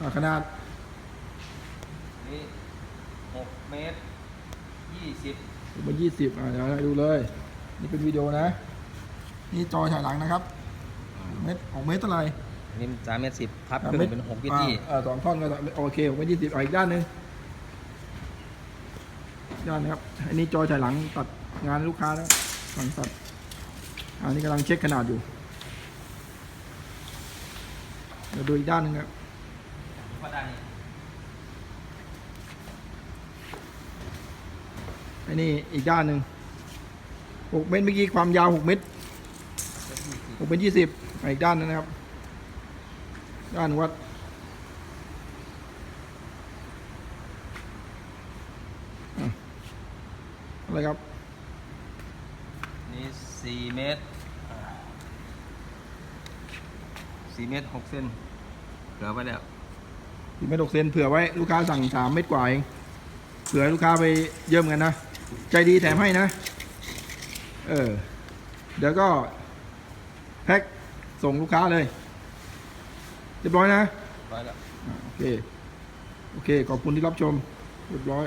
อ่าขนาดนี่หกเมตรยี่สิบเป็นยี่สิบอ่าเดี๋ยวให้ดูเลย นี่เป็นวิดีโอนะ นี่จอฉายหลังนะครับเมตรหกเมตรเท่าไหร่นี่สามเมตรสิบพับสามขึ้นเป็นหกวิธีอ่าสองท่อนก็โอเคหกเมตรยี่สิบอ่าอีกด้านหนึ่งด้านนะครับ อันนี้จอฉายหลังตัดงานลูกค้าแล้วสั่งตัดอันนี้กำลังเช็คขนาดอยู่เดี๋ยวดูอีกด้านหนึ่งครับ ก็ได้นี่ อันนี้อีกด้านหนึ่งหกเมตรเมื่อกี้ความยาวหกเมตรหกเมตรยี่สิบอีกด้านหนึงนะครับ ด้านวัดอะอะไรครับ นี่สี่เมตรสี่เมตรหกเซนเหลือไว้แล้วสี่เมตรหกเซนเผื่อไว้ลูกค้าสั่งสามเมตรกว่าเองเผื่อให้ลูกค้าไปเยี่ยมกันนะ ใจดีแถมให้นะ เออ เดี๋ยวก็แพ็คส่งลูกค้าเลย เรียบร้อยนะ ร้อยแล้วอ่าโอเค โอเค ขอบคุณที่รับชม เรียบร้อย